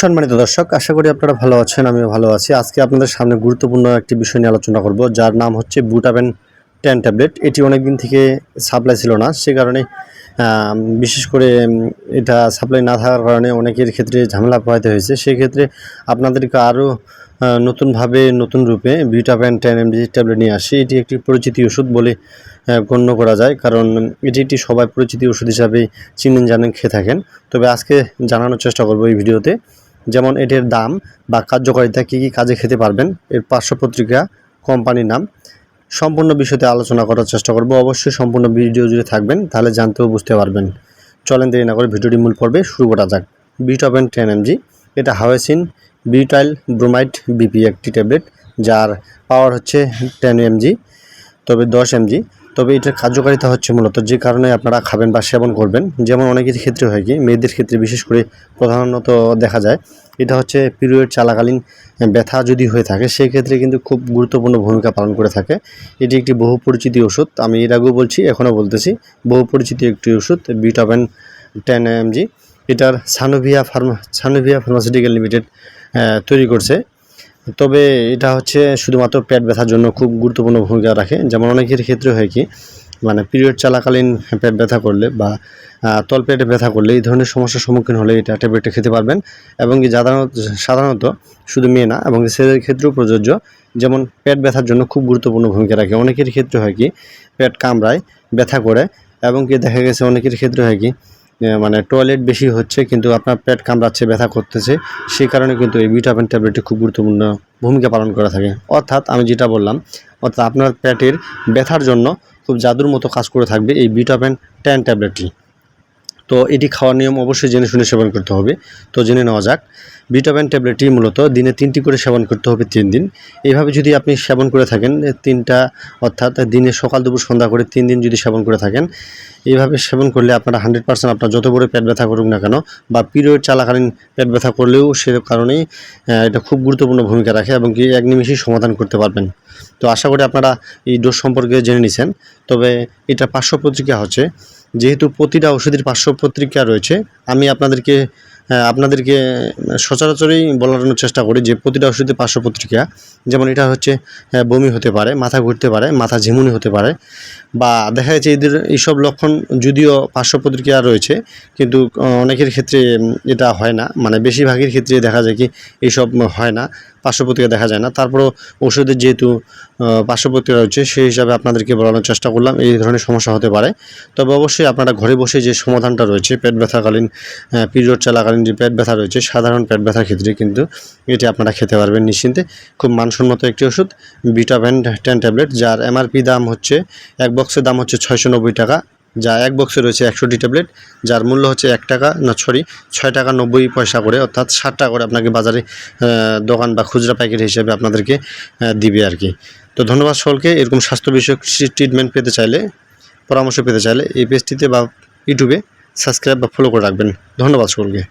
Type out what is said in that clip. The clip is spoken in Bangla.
সম্মানিত দর্শক, আশা করি আপনারা ভালো আছেন, আমিও ভালো আছি। আজকে আপনাদের সামনে গুরুত্বপূর্ণ একটি বিষয় নিয়ে আলোচনা করব, যার নাম হচ্ছে বুটাবেন টেন ট্যাবলেট এটি অনেক দিন থেকে সাপ্লাই ছিল না, সে কারণে বিশেষ করে এটা সাপ্লাই না থাকার কারণে অনেকের ক্ষেত্রে ঝামেলা পোহাতে হয়েছে। সেক্ষেত্রে আপনাদেরকে আরও নতুনভাবে, নতুন রূপে বিটাবেন টেন এমজি ট্যাবলেট নিয়ে আসি। এটি একটি পরিচিতি ওষুধ বলে গণ্য করা যায়, কারণ এটি একটি সবাই পরিচিতি ওষুধ হিসাবে চিনেন, জানেন, খেয়ে থাকেন। তবে আজকে জানানোর চেষ্টা করব এই ভিডিওতে। যেমন এটির দাম বা কার্যকারিতা কী কী কাজে খেতে পারবেন এর পার্শ্ব পত্রিকা কোম্পানির নাম। সম্পূর্ণ বিষয়তে আলোচনা করার চেষ্টা করব। অবশ্যই সম্পূর্ণ ভিডিও জুড়ে থাকবেন, তাহলে জানতেও বুঝতে পারবেন। চলেন দেরি না করে ভিডিওটি মূল পর্বে শুরু করা যাক। বিটবেন টেন এমজি এটা হাওয়েসিন বিউটাইল ব্রোমাইড বিপি একটি ট্যাবলেট, যার পাওয়ার হচ্ছে টেন এমজি তবে দশ এমজি তবে এটার কার্যকারিতা হচ্ছে মূলত যে কারণে আপনারা খাবেন বা সেবন করবেন। যেমন অনেকের ক্ষেত্রে হয় কি, মেয়েদের ক্ষেত্রে বিশেষ করে প্রধানত দেখা যায়, এটা হচ্ছে পিরিয়ড চলাকালীন ব্যথা যদি হয়ে থাকে সেই ক্ষেত্রে কিন্তু খুব গুরুত্বপূর্ণ ভূমিকা পালন করে থাকে। এটি একটি বহু পরিচিতি ওষুধ, আমি এর আগেও বলছি, এখনও বলতেছি। বহু পরিচিত একটি ওষুধ বিটাবেন টেন এমজি। এটার Sanovia pharma, Sanovia pharmaceutical limited তৈরি করছে। তবে এটা হচ্ছে শুধুমাত্র পেট ব্যথার জন্য খুব গুরুত্বপূর্ণ ভূমিকা রাখে। যেমন অনেকের ক্ষেত্রে হয় কি মানে পিরিয়ড চলাকালীন পেট ব্যথা করলে বা তলপেটে ব্যথা করলে এই ধরনের সমস্যার সম্মুখীন হলে এটা ট্যাবলেটটা খেতে পারবেন। এবং সাধারণত সাধারণত শুধু মেয়ে না, এবং ছেলেদের ক্ষেত্রেও প্রযোজ্য। যেমন পেট ব্যথার জন্য খুব গুরুত্বপূর্ণ ভূমিকা রাখে। অনেকের ক্ষেত্রে হয় কি, পেট কামড়ায়, ব্যথা করে, এবং কি দেখা গেছে অনেকের ক্ষেত্রে হয় কি মানে টয়লেট বেশি হচ্ছে, কিন্তু আপনার পেট কামড়াচ্ছে, ব্যথা করতেছে। সেই কারণে কিন্তু এই ভিটামিন ট্যাবলেটটি খুব গুরুত্বপূর্ণ ভূমিকা পালন করে থাকে। অর্থাৎ আমি যেটা বললাম, অর্থাৎ আপনার পেটের ব্যথার জন্য খুব জাদুর মতো কাজ করে থাকবে এই ভিটামিন টেন ট্যাবলেটটি তো এটি খাওয়ার নিয়ম অবশ্যই জেনে শুনে সেবন করতে হবে। তো জেনে নেওয়া যাক, ভিটামিন ট্যাবলেটটি মূলত দিনে তিনটি করে সেবন করতে হবে তিন দিন। এইভাবে যদি আপনি সেবন করে থাকেন তিনটা অর্থাৎ দিনে সকাল, দুপুর, সন্ধ্যা করে তিন দিন যদি সেবন করে থাকেন, এইভাবে সেবন করলে আপনারা হান্ড্রেড পার্সেন্ট আপনার যত বড় পেট ব্যথা করুক না কেন বা পিরিয়ড চলাকালীন পেট ব্যথা করলেও সে কারণেই এটা খুব গুরুত্বপূর্ণ ভূমিকা রাখে এবং কি এক নিমিষেই সমাধান করতে পারবেন। তো আশা করি আপনারা এই ডোজ সম্পর্কে জেনে নিছেন। তবে এটা পার্শ্ব পত্রিকা হচ্ছে যেহেতু প্রতিটা ওষুধের পার্শ্ব পত্রিকা রয়েছে, আমি আপনাদেরকে আপনাদেরকে সচরাচরই বলার চেষ্টা করি যে প্রতিটা ওষুধের পার্শ্ব পত্রিকা যেমন এটা হচ্ছে বমি হতে পারে, মাথা ঘুরতে পারে, মাথা ঝিমুনি হতে পারে, বা দেখা যাচ্ছে এদের এইসব লক্ষণ যদিও পার্শ্ব প্রতিক্রিয়া রয়েছে, কিন্তু অনেকের ক্ষেত্রে এটা হয় না। মানে বেশিরভাগের ক্ষেত্রে দেখা যায় কি এইসব হয় না। পার্শ্ব দেখা যায় না। তারপরেও ওষুধের যেহেতু আহ, রয়েছে সেই হিসাবে আপনাদেরকে বলানোর চেষ্টা করলাম। এই ধরনের সমস্যা হতে পারে। তবে অবশ্যই আপনারা ঘরে বসে যে সমাধানটা রয়েছে পেট ব্যথাকালীন পিরিয়ড চলাকালীন যে পেট ব্যথা রয়েছে সাধারণ পেট ব্যথার ক্ষেত্রে কিন্তু এটি আপনারা খেতে পারবেন নিশ্চিন্তে। খুব মানসম্মত একটি ওষুধ বিটাভেন টেন ট্যাবলেট যার এমআরপি দাম হচ্ছে এক বক্সের দাম হচ্ছে ছয়শো নব্বই টাকা। যা এক বক্সে রয়েছে একশোটি ট্যাবলেট যার মূল্য হচ্ছে এক টাকা, না সরি ছয় টাকা নব্বই পয়সা করে, অর্থাৎ ষাট টাকা করে আপনাকে বাজারে দোকান বা খুচরা প্যাকেট হিসেবে আপনাদেরকে দিবে আর কি। তো ধন্যবাদ সকলকে, এরকম স্বাস্থ্য বিষয়ক ট্রিটমেন্ট পেতে চাইলে, পরামর্শ পেতে চাইলে এই পেজটিতে বা ইউটিউবে সাবস্ক্রাইব বা ফলো করে রাখবেন। ধন্যবাদ সকলকে।